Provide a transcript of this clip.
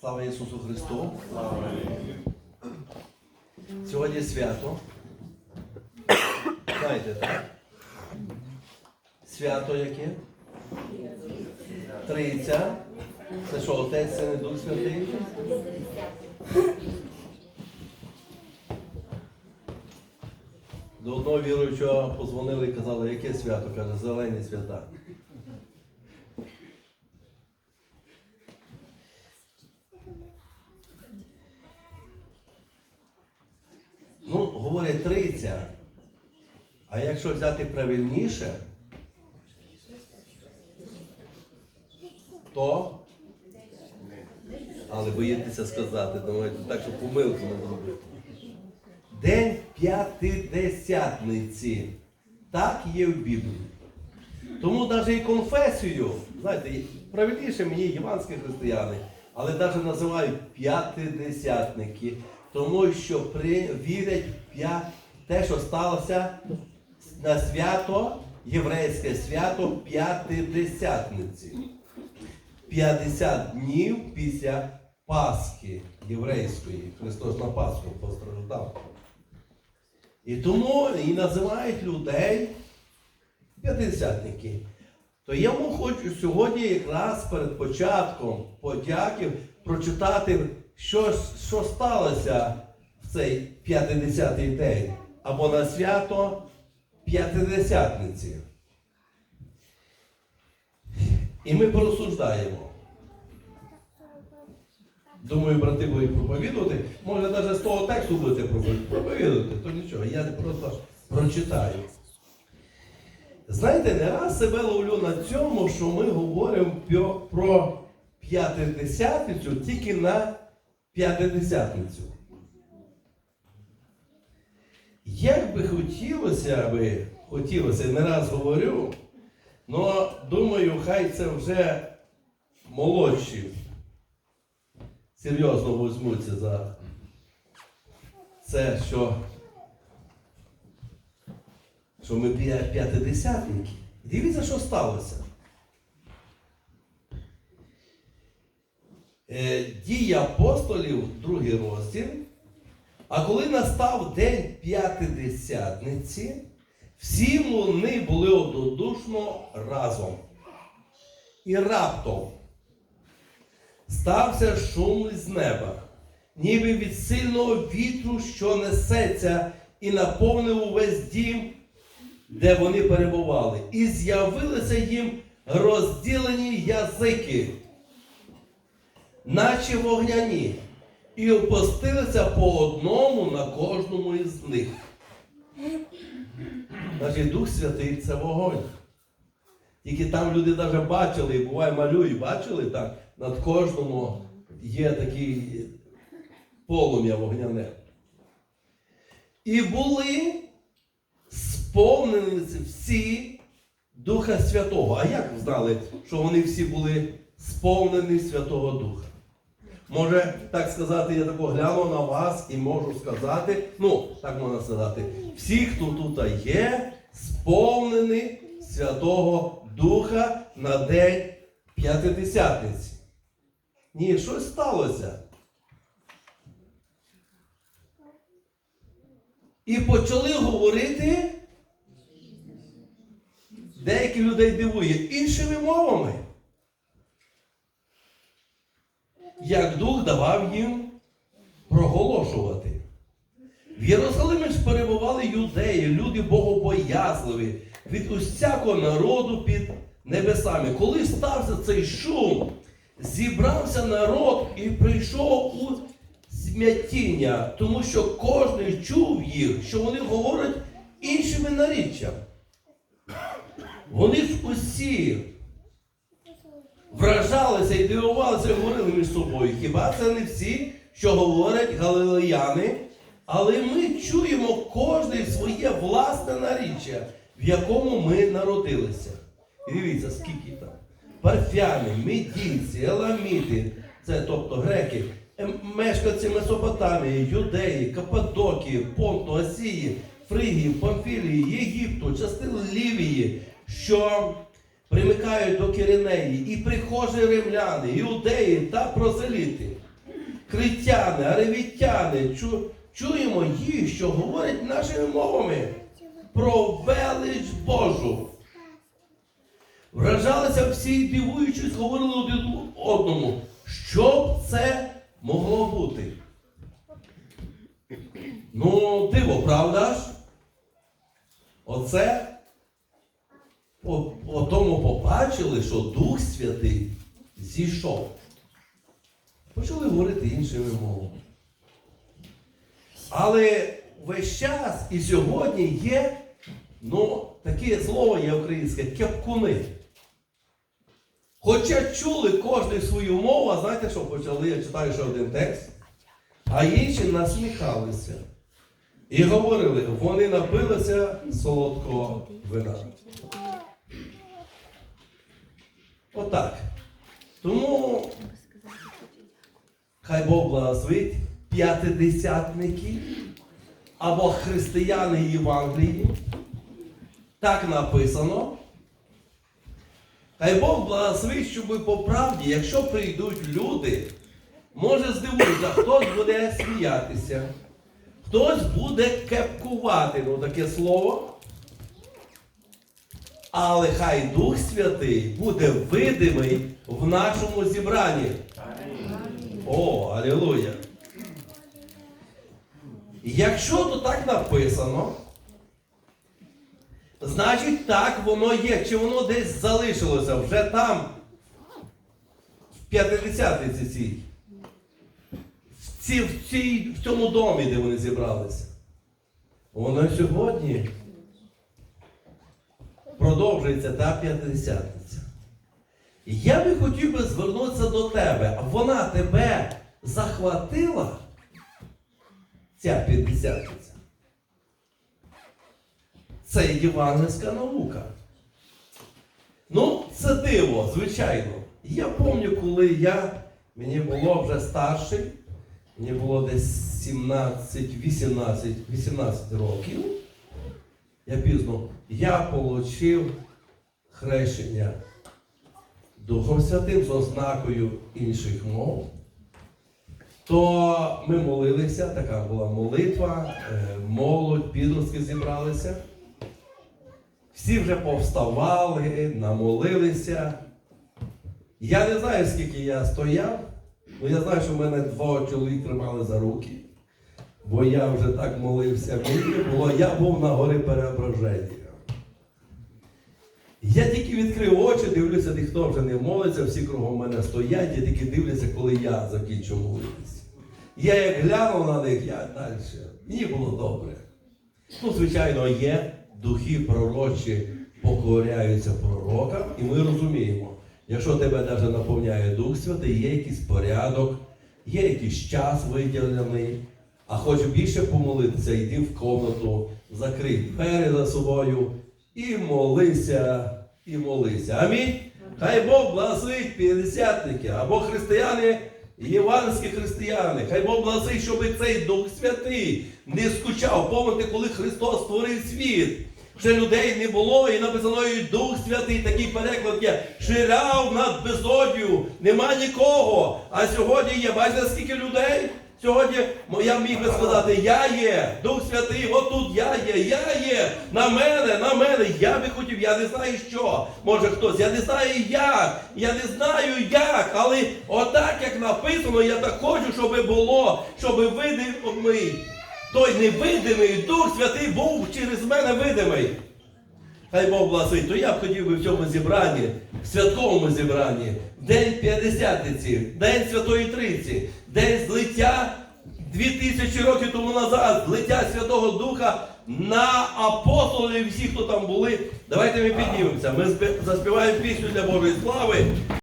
Слава Ісусу Христу! Сьогодні свято. Знаєте, так? Свято яке? Трійця. Це що, Отець, Син і Дух Святий? До одного віруючого позвонили і казали, яке свято? Каже, зелені свята. Ну, говорять триця. А якщо взяти правильніше, то. Але боїтеся сказати, думаєте, так, щоб помилку не зробити. День п'ятидесятниці. Так є в Біблії. Тому навіть і конфесію, знаєте, правильніше мені єванські християни, але навіть називають п'ятидесятники, тому що при, вірять в те, що сталося на свято, єврейське свято П'ятидесятниці. 50 днів після Пасхи єврейської. Христос на Пасху постраждав. І тому і називають людей п'ятидесятники. То я вам хочу сьогодні якраз перед початком подяки прочитати, що, що сталося в цей 50-й день або на свято П'ятидесятниці. І ми порозсуждаємо. Думаю, брати будуть проповідувати. Може, навіть з того тексту будете пропові- проповідувати, то нічого, я просто прочитаю. Знаєте, не раз себе ловлю на цьому, що ми говоримо про п'ятидесятницю тільки на п'ятидесятницю. Як би хотілося аби, хотілося, не раз говорю, але думаю, хай це вже молодші серйозно візьмуться за це, що, що ми п'ятидесятники. Дивіться, що сталося. Е, Дії апостолів, другий розділ. А коли настав день п'ятидесятниці, всі вони були однодушно разом. І раптом стався шум з неба, ніби від сильного вітру, що несеться, і наповнив увесь дім, де вони перебували. І з'явилися їм розділені язики, наче вогняні, і опустилися по одному на кожному із них. Значить, Дух Святий це вогонь. Тільки там люди навіть бачили, і буває малюють, бачили так, над кожному є такий полум'я вогняне. І були сповнені всі Духа Святого. А як знали, що вони всі були сповнені Святого Духа? Може, так сказати, я тако гляну на вас і можу сказати, ну, так можна сказати, всі, хто тут є, сповнені Святого Духа на день П'ятидесятниці. Ні, щось сталося. І почали говорити, деякі людей дивує, іншими мовами. Як Дух давав їм проголошувати. В Єрусалимі ж перебували юдеї, люди богобоязливі, від усякого народу під небесами. Коли стався цей шум, зібрався народ і прийшов у смятіння, тому що кожен чув їх, що вони говорять іншими наріччями. Вони ж усі вражалися і дивувалися, говорили між собою. Хіба це не всі, що говорять галилеяни? Але ми чуємо кожне своє власне наріччя, в якому ми народилися. І дивіться, скільки там. Парфяни, медійці, еламіти, це тобто греки, ем, мешканці Месопотамії, Юдеї, Каппадокії, Понту, Асії, Фригії, Памфілії, Єгипту, частини Лівії, що примикають до Киринеї, і прихожі римляни, іудеї та прозеліти. критяни, аревітяни, чу, чуємо їх, що говорять нашими мовами про велич Божу. Вражалися всі, дивуючись, говорили один одному, що б це могло бути. Ну, диво, правда ж? Оце тому побачили, що Дух Святий зійшов. Почали говорити іншими мовами. Але весь час і сьогодні є, ну, таке слово є українське кепкуни. Хоча чули кожен свою мову, а знаєте, що почали, я читаю ще один текст, а інші насміхалися. І говорили, вони напилися солодкого вина. Отак. Тому хай Бог благословить п'ятидесятники або християни Євангелії. Так написано. Хай Бог благословить, щоб по правді, якщо прийдуть люди, може здивуються, хтось буде сміятися, хтось буде кепкувати, ну таке слово. Але хай Дух Святий буде видимий в нашому зібранні. О, алілуя! Якщо то так написано, значить так воно є. Чи воно десь залишилося вже там, в 50-ці цій, в, ці, в, цій, в цьому домі, де вони зібралися. Воно сьогодні продовжується та п'ятдесятниця. Я би хотів би звернутися до тебе. Вона тебе захватила, ця п'ятдесятниця. Це євангельська наука. Ну, це диво, звичайно. Я пам'ятаю, коли я, мені було вже старший, мені було десь 17, 18, 18 років. Я пізно, я отримав хрещення Духом Святим з ознакою інших мов. То ми молилися, така була молитва, е, молодь, підростки зібралися. Всі вже повставали, намолилися. Я не знаю, скільки я стояв, але я знаю, що мене двоє чоловік тримали за руки, бо я вже так молився. Було, я був на горі переображення. Я тільки відкрив очі, дивлюся, ніхто вже не молиться, всі кругом мене стоять, я тільки дивлюся, коли я закінчу молитися. Я як глянув на них, я далі. Мені було добре. Ну, звичайно, є духи пророчі покоряються пророкам, і ми розуміємо, якщо тебе навіть наповняє Дух Святий, є якийсь порядок, є якийсь час виділений, а хоч більше помолитися, йди в комнату, закрий двері за собою і молися, і молися. Амінь. Хай Бог благословить п'ятдесятники або християни, євангельські християни. Хай Бог благословить, щоб цей Дух Святий не скучав. Помните, коли Христос створив світ. Ще людей не було, і написано і Дух Святий, такий переклад є, ширяв над безодню, нема нікого. А сьогодні є, бачите, скільки людей? Сьогодні я міг би сказати, я є, Дух Святий, отут я є, я є, на мене, на мене. Я би хотів, я не знаю що. Може хтось, я не знаю як, я не знаю як, але отак, як написано, я так хочу, щоб було, щоб видимий, той невидимий Дух Святий був через мене видимий. Хай Бог благословить. То я б хотів би в цьому зібранні, в святковому зібранні, в День П'ятдесятниці, День Святої Триці, День злиття дві тисячі років тому назад, злиття Святого Духа на апостолів і всіх, хто там були. Давайте ми піднімемося. Ми заспіваємо пісню для Божої слави.